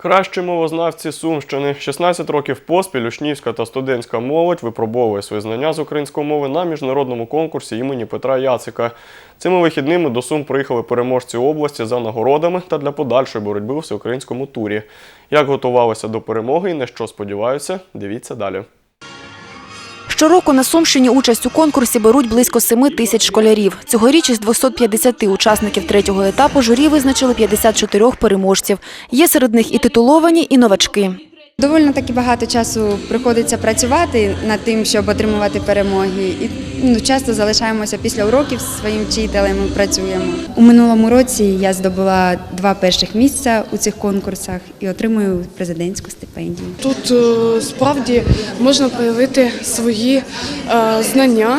Кращі мовознавці Сумщини. 16 років поспіль учнівська та студентська молодь випробовує свої знання з української мови на міжнародному конкурсі імені Петра Яцика. Цими вихідними до Сум приїхали переможці області за нагородами та для подальшої боротьби у всеукраїнському турі. Як готувалися до перемоги і на що сподіваються, дивіться далі. Щороку на Сумщині участь у конкурсі беруть близько 7 тисяч школярів. Цьогоріч із 250 учасників третього етапу журі визначили 54 переможців. Є серед них і титуловані, і новачки. Довольно таки багато часу приходиться працювати над тим, щоб отримувати перемоги. Ну, часто залишаємося після уроків зі своїм вчителем і працюємо. У минулому році я здобула два перших місця у цих конкурсах і отримую президентську стипендію. Тут е, справді можна проявити свої е, знання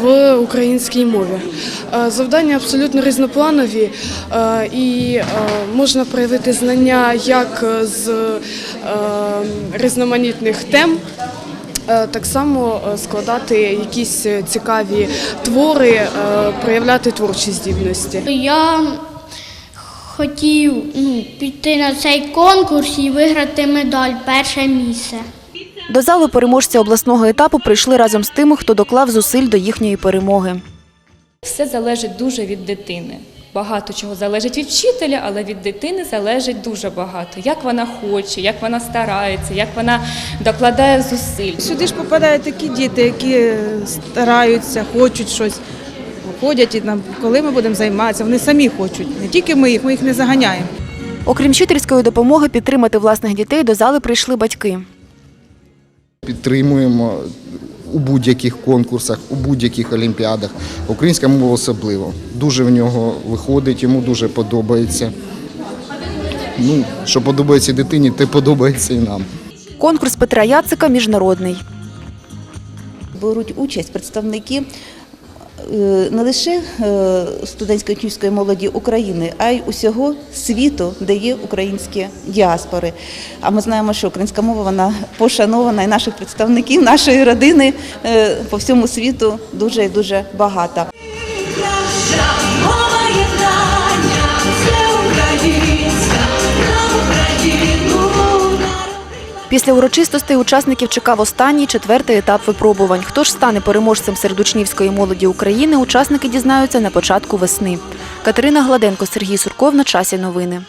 в українській мові. Е, Завдання абсолютно різнопланові, і можна проявити знання як з різноманітних тем. Е, Так само е, складати якісь цікаві твори, е, проявляти творчі здібності. Я хотів ну, піти на цей конкурс і виграти медаль перше місце. До залу переможці обласного етапу прийшли разом з тими, хто доклав зусиль до їхньої перемоги. Все залежить дуже від дитини. Багато чого залежить від вчителя, але від дитини залежить дуже багато. Як вона хоче, як вона старається, як вона докладає зусиль. Сюди ж попадають такі діти, які стараються, хочуть щось. Ходять і нам, коли ми будемо займатися, вони самі хочуть. Не тільки ми їх, ми їх не заганяємо. Окрім вчительської допомоги, підтримати власних дітей до зали прийшли батьки. Підтримуємо у будь-яких конкурсах, у будь-яких олімпіадах. Українська мова особливо. Дуже в нього виходить, йому дуже подобається. Ну, що подобається дитині, те подобається і нам. Конкурс Петра Яцика міжнародний. беруть участь представники не лише е, студентської київської молоді України, а й усього світу, де є українські діаспори. А ми знаємо, що українська мова вона пошанована, і наших представників, нашої родини е, по всьому світу дуже і дуже багато. Після урочистостей учасників чекав останній четвертий етап випробувань. Хто ж стане переможцем серед учнівської молоді України, учасники дізнаються на початку весни. Катерина Гладенко, Сергій Сурков на часі новини.